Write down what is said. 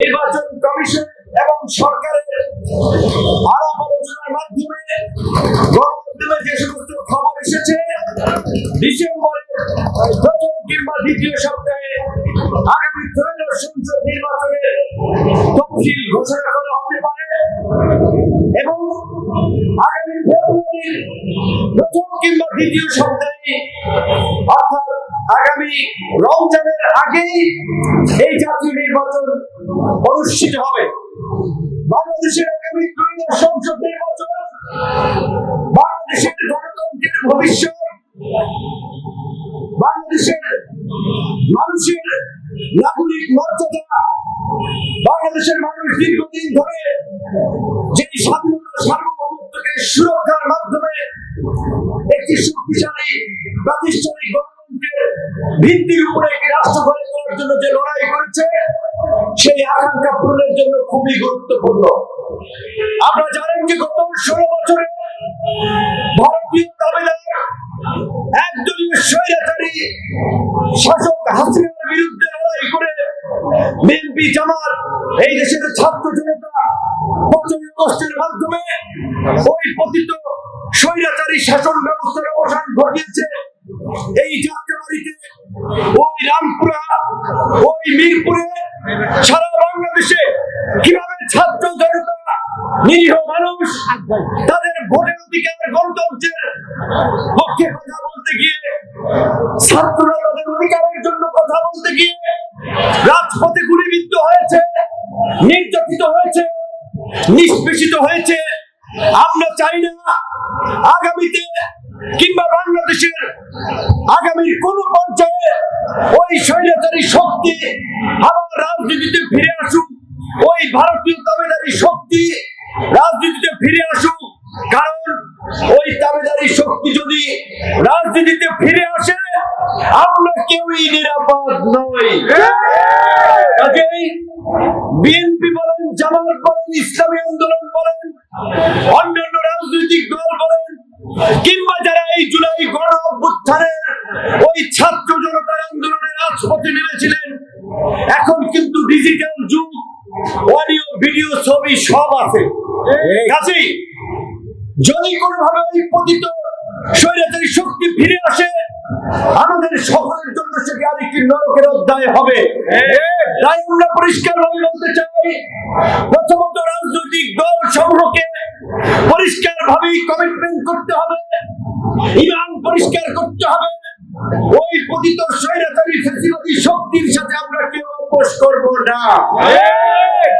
নির্বাচন কমিশন এবং সরকারের আলাপ আলোচনার মাধ্যমে গণমাধ্যমে যে সমস্ত খবর এসেছে, ডিসেম্বরের প্রথম কিংবা দ্বিতীয় সপ্তাহে আগামী ত্রয়োদশ সংসদ নির্বাচনের তফসিল ঘোষণা করা হতে পারে এবং আগামী ফেব্রুয়ারির প্রথম কিংবা দ্বিতীয় সপ্তাহে অর্থাৎ আগামী রমজানের আগেই এই জাতীয় নির্বাচন অনুষ্ঠিত হবে। বাংলাদেশের আগামী ত্রয়োদশ সংসদ নির্বাচন, বাংলাদেশের গণতন্ত্রের ভবিষ্যৎ, বাংলাদেশের মানুষের নাগরিক মর্যাদা, বাংলাদেশের মানুষ দীর্ঘদিন ধরে যে স্বাধীনতা সার্বভৌমত্বকে সুরক্ষার মাধ্যমে একটি শক্তিশালী, প্রাতিষ্ঠানিক গণতন্ত্রের ভিত্তির উপরে একটি রাষ্ট্র গড়ে তোলার জন্য যে লড়াই করেছে, সেই আকাঙ্ক্ষা পূরণের জন্য খুবই গুরুত্বপূর্ণ। আপনারা জানেন যে গত ষোলো বছরে ভারতীয় দাবিদার, একদলীয় স্বৈরাচারী শাসক হাসিনার বিরুদ্ধে লড়াই করে বিএনপি জামাত, এই দেশের ছাত্র জনতা পঞ্চমী মাধ্যমে ওই পতিত স্বৈরাচারী শাসন ব্যবস্থার অবসান ঘটিয়েছে। এই যাত্রাবাড়িতে ওই রামপুরা, ওই মিরপুরে সারা বাংলাদেশে কীভাবে ছাত্র জনতা, নিরীহ মানুষ তাদের ভোটের অধিকার গণতন্ত্রের পক্ষে কথা বলতে গিয়ে, ছাত্ররা তাদের অধিকারের জন্য কথা বলতে গিয়ে রাজপথে গুলিবিদ্ধ হয়েছে, নির্যাতিত হয়েছে, নিষ্পেষিত হয়েছে। আমরা চাই না আগামীতে কিংবা বাংলাদেশের স্বৈরাচারী শক্তি আবার রাজনীতিতে ফিরে আসুক। ওই ভারতীয় দাবিদারি শক্তি রাজনীতিতে ফিরে আসুক। কারণ ওই দাবিদারি শক্তি যদি রাজনীতিতে ফিরে আসে, আমরা কেউই নিরাপদ নই। কাজেই বিএনপি বলেন, জামাত বলেন, ইসলামী আন্দোলন বলেন, অন্যান্য রাজনৈতিক দল বলেন, কিংবা যারা এই জুলাই গণ অভ্যুত্থানের ওই ছাত্র জনতার রাজপথে নেমেছিলেন এখন কিন্তু ডিজিটাল যুগ অডিও ভিডিও ছবি সব আছে। কাজেই যদি কোনোভাবে ওই পতিত স্বৈরাচারী শক্তি ফিরে আসে, আমাদের সকলের জন্য সেটি আরেকটি নরকের অধ্যায় হবে? তাই আমরা পরিষ্কার ভাবে বলতে চাই, প্রথমত রাজনৈতিক দল সমূহকে পরিষ্কার ভাবেই কমিটমেন্ট করতে হবে, ইমান পরিষ্কার করতে হবে ওই পতিত স্বৈরাচারী ফেসিবাদী শক্তির সাথে আমরা কেউ আপোষ করব না।